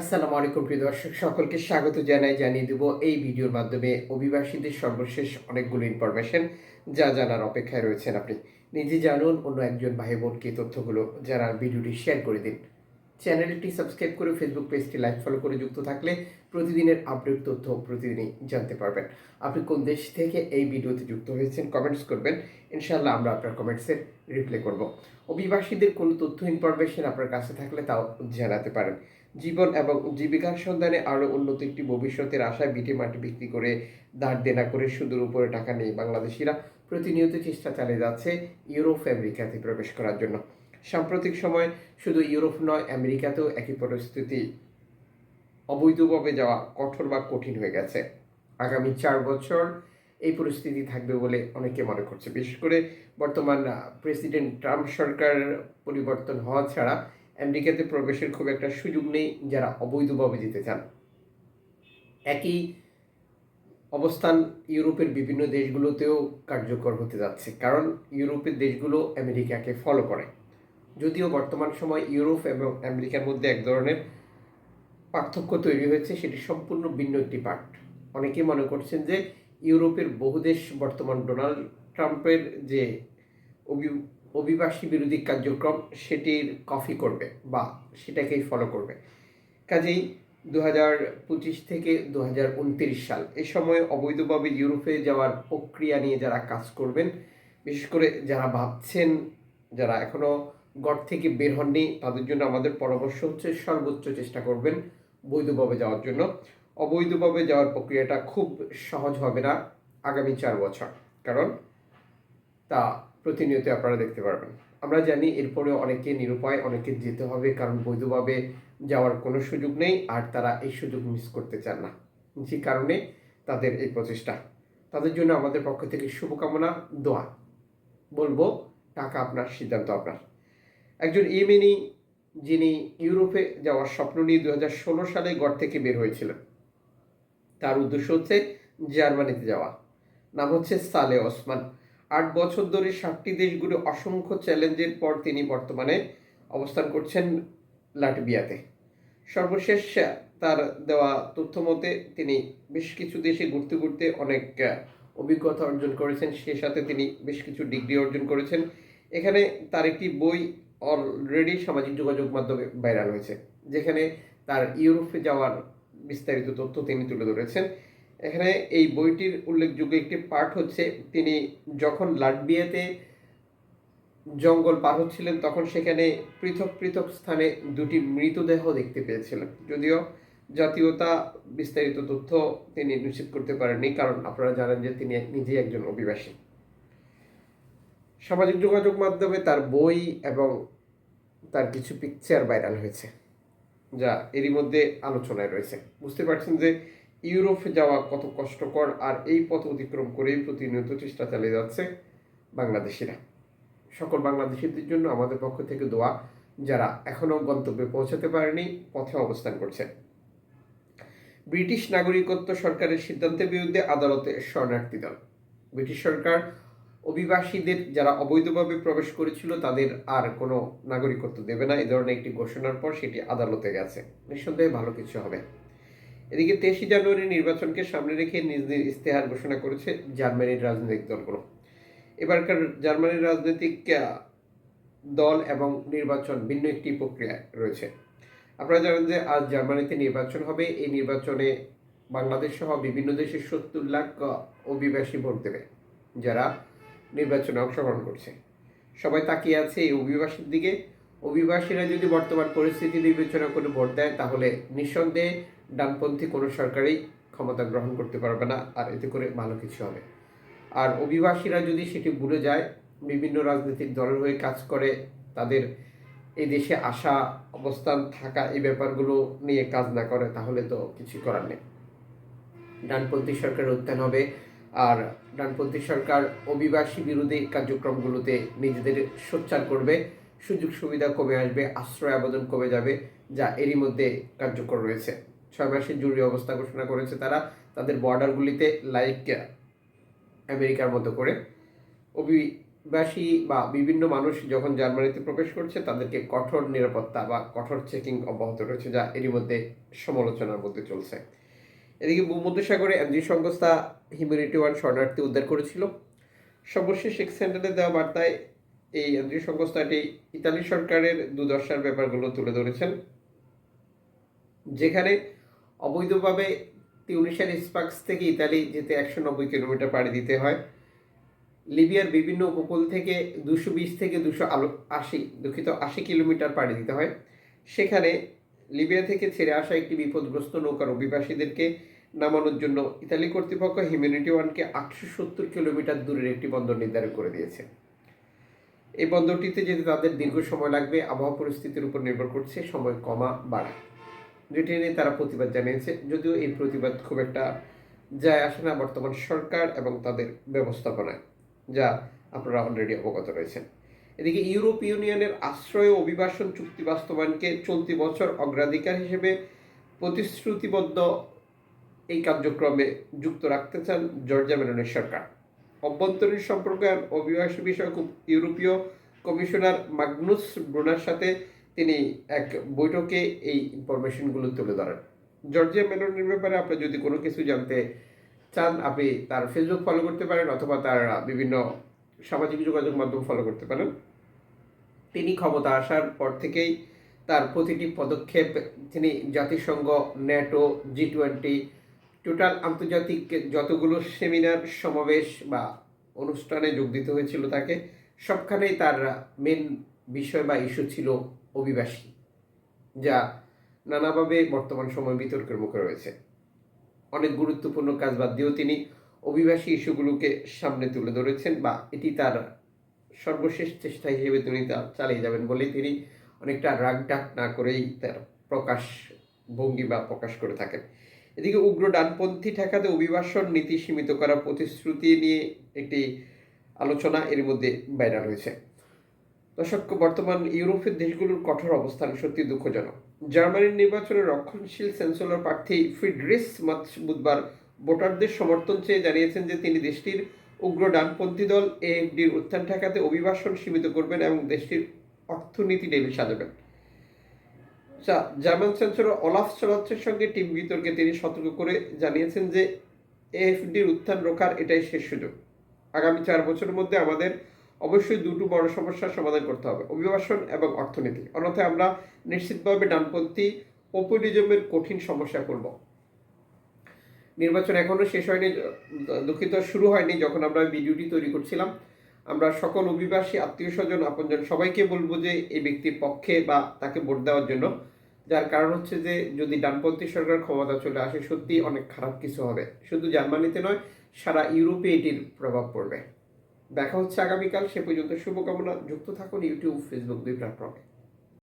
আসসালামু আলাইকুম প্রিয় দর্শক, সকলকে স্বাগত জানাই, জানিয়ে দেব এই ভিডিওর মাধ্যমে অভিবাসীদের সর্বশেষ অনেকগুলো ইনফরমেশন যা জানার অপেক্ষায় রয়েছেন আপনি। নিজে জানুন, অন্য একজন ভাই বোনকে তথ্যগুলো যারা ভিডিওটি শেয়ার করে দিন। চ্যানেলটি সাবস্ক্রাইব করে ফেসবুক পেজটি লাইক ফলো করে যুক্ত থাকলে প্রতিদিনের আপডেট তথ্য প্রতিদিনই জানতে পারবেন। আপনি কোন দেশ থেকে এই ভিডিওতে যুক্ত হয়েছেন কমেন্টস করবেন। ইনশাল্লাহ আমরা আপনার কমেন্টসের রিপ্লাই করব। অভিবাসীদের কোনো তথ্য ইনফরমেশন আপনার কাছে থাকলে তাও জানাতে পারেন। জীবন এবং জীবিকার সন্ধানে আরও উন্নত একটি ভবিষ্যতের আশায় বিটে মাটি বিক্রি করে দাঁড় দেনা করে সুদূর উপরে টাকা নেই বাংলাদেশিরা। প্রতিনিয়ত চেষ্টা চালিয়ে যাচ্ছে ইউরোপ, আমেরিকাতে প্রবেশ করার জন্য। সাম্প্রতিক সময় শুধু ইউরোপ নয়, আমেরিকাতেও একই পরিস্থিতি অবৈধভাবে যাওয়া কঠোর বা কঠিন হয়ে গেছে। আগামী চার বছর এই পরিস্থিতি থাকবে বলে অনেকে মনে করছে। বিশেষ করে বর্তমান প্রেসিডেন্ট ট্রাম্প সরকার পরিবর্তন হওয়া ছাড়া আমেরিকাতে প্রবেশের খুব একটা সুযোগ নেই যারা অবৈধভাবে যেতে চান। একই অবস্থান ইউরোপের বিভিন্ন দেশগুলোতেও কার্যকর হতে যাচ্ছে, কারণ ইউরোপের দেশগুলো আমেরিকাকে ফলো করে। যদিও বর্তমান সময় ইউরোপ এবং আমেরিকার মধ্যে এক ধরনের পার্থক্য তৈরি হয়েছে, সেটি সম্পূর্ণ ভিন্ন একটি পার্ট অনেকে মনে করছেন যে ইউরোপের বহু দেশ বর্তমান ডোনাল্ড ট্রাম্পের যে অভিবাসী বিরোধী কার্যক্রম সেটির কপি করবে বা সেটাকেই ফলো করবে। কাজেই দু পঁচিশ থেকে দু হাজার উনত্রিশ সাল, এ সময় অবৈধভাবে ইউরোপে যাওয়ার প্রক্রিয়া নিয়ে যারা কাজ করবেন, বিশেষ করে যারা ভাবছেন, যারা এখনও গড় থেকে বের হননি, তাদের জন্য আমাদের পরামর্শ হচ্ছে সর্বোচ্চ চেষ্টা করবেন বৈধভাবে যাওয়ার জন্য। অবৈধভাবে যাওয়ার প্রক্রিয়াটা খুব সহজ হবে না আগামী চার বছর, কারণ তা প্রতিনিয়ত আপনারা দেখতে পারবেন। আমরা জানি এরপরে অনেকে নিরুপায় অনেকে যেতে হবে, কারণ বৈধভাবে যাওয়ার কোনো সুযোগ নেই, আর তারা এই সুযোগ মিস করতে চান না। যে কারণে তাদের এই প্রচেষ্টা। তাদের জন্য আমাদের পক্ষ থেকে শুভকামনা, দোয়া। বলব, টাকা আপনার, সিদ্ধান্ত আপনার। একজন ইয়েমেনি যিনি ইউরোপে যাওয়ার স্বপ্ন নিয়ে দু ষোলো সালে গড় থেকে বের হয়েছিলেন। তার উদ্দেশ্য হচ্ছে জার্মানিতে যাওয়া। নাম হচ্ছে সালে ওসমান। আট বছর ধরে সাতটি দেশগুলো অসংখ্য চ্যালেঞ্জের পর তিনি বর্তমানে অবস্থান করছেন লাটভিয়াতে। সর্বশেষ তার দেওয়া তথ্য মতে, তিনি বেশ কিছু দেশে ঘুরতে ঘুরতে অনেক অভিজ্ঞতা অর্জন করেছেন। সে সাথে তিনি বেশ কিছু ডিগ্রি অর্জন করেছেন। এখানে তার একটি বই অলরেডি সামাজিক যোগাযোগ মাধ্যমে ভাইরাল হয়েছে, যেখানে তার ইউরোপে যাওয়ার বিস্তারিত তথ্য তিনি তুলে ধরেছেন। এখানে এই বইটির উল্লেখযোগ্য একটি পার্ট হচ্ছে, তিনি যখন লাটভিয়াতে জঙ্গল পার হচ্ছিলেন, তখন সেখানে পৃথক পৃথক স্থানে দুটি মৃতদেহ দেখতে পেয়েছিলেন। যদিও জাতীয়তা বিস্তারিত তথ্য তিনি নিশ্চিত করতে পারেননি, কারণ আপনারা জানেন যে তিনি নিজেই একজন অভিবাসী। সামাজিক যোগাযোগ মাধ্যমে তার বই এবং তার কিছু পিকচার ভাইরাল হয়েছে, যা এরই মধ্যে আলোচনায় রয়েছে। বুঝতে পারছেন যে ইউরোপে যাওয়া কত কষ্টকর আর এই পথ অতিক্রম করেই প্রতিনিয়ত চেষ্টা চালিয়ে যাচ্ছে বাংলাদেশিরা। সকল বাংলাদেশিদের জন্য আমাদের পক্ষ থেকে দোয়া, যারা এখনও গন্তব্যে পৌঁছাতে পারেনি, পথে অবস্থান করছে ব্রিটিশ নাগরিকত্ব সরকারের সিদ্ধান্তের বিরুদ্ধে আদালতে শরণার্থী দল। ব্রিটিশ সরকার অভিবাসীদের যারা অবৈধভাবে প্রবেশ করেছিল, তাদের আর কোনো নাগরিকত্ব দেবে না। এই ধরনের একটি ঘোষণার পর সেটি আদালতে গেছে। নিঃসন্দেহে ভালো কিছু হবে। এদিকে তেইশে জানুয়ারি নির্বাচনকে সামনে রেখে নিজ নিজ ইস্তেহার ঘোষণা করেছে জার্মানির রাজনৈতিক দলগুলো। এবারকার জার্মানির রাজনৈতিক দল এবং নির্বাচন ভিন্ন একটি প্রক্রিয়া রয়েছে। আপনারা জানেন যে আজ জার্মানিতে নির্বাচন হবে। এই নির্বাচনে বাংলাদেশ সহ বিভিন্ন দেশের সত্তর লাখ অভিবাসী ভোট দেবে, যারা নির্বাচনে অংশগ্রহণ করছে। সবাই তাকিয়ে আছে এই অভিবাসীর দিকে। অভিবাসীরা যদি বর্তমান পরিস্থিতি বিবেচনা করে ভোট দেয়, তাহলে নিঃসন্দেহে ডানপন্থী কোনো সরকারই ক্ষমতা গ্রহণ করতে পারবে না, আর এতে করে ভালো কিছু হবে। আর অভিবাসীরা যদি সেটি ভুলে যায়, বিভিন্ন রাজনৈতিক দলের হয়ে কাজ করে, তাদের এই দেশে আসা, অবস্থান থাকা এই ব্যাপারগুলো নিয়ে কাজ না করে, তাহলে তো কিছু করার নেই। ডানপন্থী সরকার উত্থান হবে, আর ডানপন্থী সরকার অভিবাসী বিরোধী কার্যক্রমগুলোতে নিজেদের সোচ্চার করবে সুযোগ সুবিধা কমে আসবে, আশ্রয় আবেদন কমে যাবে, যা এরই মধ্যে কার্যকর রয়েছে। ছয় মাসের জরুরি অবস্থা ঘোষণা করেছে তারা। তাদের বর্ডারগুলিতে লাইক আমেরিকার মতো করে। অভিবাসী বা বিভিন্ন মানুষ যখন জার্মানিতে প্রবেশ করছে, তাদেরকে কঠোর নিরাপত্তা বা কঠোর চেকিং অব্যাহত রয়েছে, যা এরই মধ্যে সমালোচনার মধ্যে চলছে। এদিকে ভূমধ্যসাগরে এনজি সংস্থা হিউম্যানিটি ওয়ান শরণার্থী উদ্ধার করেছিল। সর্বশেষ এক সেন্টারে দেওয়া বার্তায় এই এনজি সংস্থাটি ইতালি সরকারের দুর্দশার ব্যাপারগুলো তুলে ধরেছেন। যেখানে অবৈধভাবে তিউনিশিয়ার স্পাক্স থেকে ইতালি যেতে একশো নব্বই কিলোমিটার পাড়ি দিতে হয়। লিবিয়ার বিভিন্ন উপকূল থেকে দুশো বিশ থেকে দুশো আলো আশি, দুঃখিত আশি কিলোমিটার পাড়ি দিতে হয়। সেখানে লিবিয়া থেকে ছেড়ে আসা একটি বিপদগ্রস্ত নৌকার অভিবাসীদেরকে নামানোর জন্য ইতালি কর্তৃপক্ষ হিউম্যানিটি ওয়ানকে আটশো সত্তর কিলোমিটার দূরের একটি বন্দর নির্ধারণ করে দিয়েছে। এই বন্দরটিতে যেতে তাদের দীর্ঘ সময় লাগবে। আবহাওয়া পরিস্থিতির উপর নির্ভর করছে। সময় কমা বাড়া যেটি নিয়ে তারা প্রতিবাদ জানিয়েছে। যদিও এই প্রতিবাদ খুব একটা যায় আসে না বর্তমান সরকার এবং তাদের ব্যবস্থাপনায়, যা আপনারা অলরেডি অবগত রয়েছেন। এদিকে ইউরোপ ইউনিয়নের আশ্রয় ও অভিবাসন চুক্তি বাস্তবায়নকে চলতি বছর অগ্রাধিকার হিসেবে প্রতিশ্রুতিবদ্ধ এই কার্যক্রমে যুক্ত রাখতে চান জর্জা মেলনের সরকার। অভ্যন্তরীণ সম্পর্কায়ন ও অভিবাসী বিষয়ক ইউরোপীয় কমিশনার মাগনুস ব্রুনার সাথে তিনি এক বৈঠকে এই ইনফরমেশনগুলো তুলে ধরেন। জর্জিয়া মেলনের ব্যাপারে আপনি যদি কোনো কিছু জানতে চান, আপনি তার ফেসবুক ফলো করতে পারেন অথবা তার বিভিন্ন সামাজিক যোগাযোগ মাধ্যম ফলো করতে পারেন। তিনি ক্ষমতা আসার পর থেকেই তার প্রতিটি পদক্ষেপ, তিনি জাতিসংঘ, ন্যাটো জি টোয়েন্টি টোটাল আন্তর্জাতিক যতগুলো সেমিনার, সমাবেশ বা অনুষ্ঠানে যোগ দিতে হয়েছিল তাকে, সবখানেই তার মেন বিষয় বা ইস্যু ছিল অভিবাসী, যা নানাভাবে বর্তমান সময় বিতর্কের মুখে রয়েছে। অনেক গুরুত্বপূর্ণ কাজ বাদ দিয়েও তিনি অভিবাসী ইস্যুগুলোকে সামনে তুলে ধরেছেন বা এটি তার সর্বশেষ চেষ্টা হিসেবে তিনি তা চালিয়ে যাবেন বলেই তিনি অনেকটা রাগ ডাক না করেই তার প্রকাশ ভঙ্গি বা প্রকাশ করে থাকেন। এদিকে উগ্র ডানপন্থী ঠেকাতে অভিবাসন নীতি সীমিত করার প্রতিশ্রুতি নিয়ে একটি আলোচনা এর মধ্যে ভাইরাল হয়েছে। দর্শক, বর্তমান ইউরোপের দেশগুলোর কঠোর অবস্থান সত্যি দুঃখজনক। জার্মানির নির্বাচনে রক্ষণশীল চ্যান্সেলর প্রার্থী ফ্রিডরিস মাছ বুধবার ভোটারদের সমর্থন চেয়ে জানিয়েছেন যে তিনি দেশটির উগ্র ডানপন্থী দল এএফডির উত্থান ঠেকাতে অভিবাসন সীমিত করবেন এবং দেশটির অর্থনীতি ডেলি সাজাবেন। জার্মান চ্যান্সেলর অলাফ চলাচ্ছের সঙ্গে টিম বিতর্কে তিনি সতর্ক করে জানিয়েছেন যে এএফডির উত্থান রোখার এটাই শেষ সুযোগ। আগামী চার বছরের মধ্যে আমাদের অবশ্যই দুটো বড় সমস্যার সমাধান করতে হবে, অভিবাসন এবং অর্থনীতি। অন্যথায় আমরা নিশ্চিতভাবে ডানপন্থী পপুলিজমের কঠিন সমস্যা করব। নির্বাচন এখনও শেষ হয়নি, দুঃখিত, শুরু হয়নি যখন আমরা ভিডিওটি তৈরি করছিলাম। আমরা সকল অভিবাসী, আত্মীয় স্বজন, আপনজন সবাইকে বলব যে এই ব্যক্তির পক্ষে বা তাকে ভোট দেওয়ার জন্য। যার কারণ হচ্ছে যে যদি ডানপন্থী সরকার ক্ষমতা চলে আসে সত্যি অনেক খারাপ কিছু হবে। শুধু জার্মানিতে নয়, সারা ইউরোপে এটির প্রভাব পড়বে। দেখা হচ্ছে আগামীকাল সে পর্যন্ত শুভকামনা। যুক্ত থাকুন ইউটিউব ফেসবুক দুই প্ল্যাটফর্মে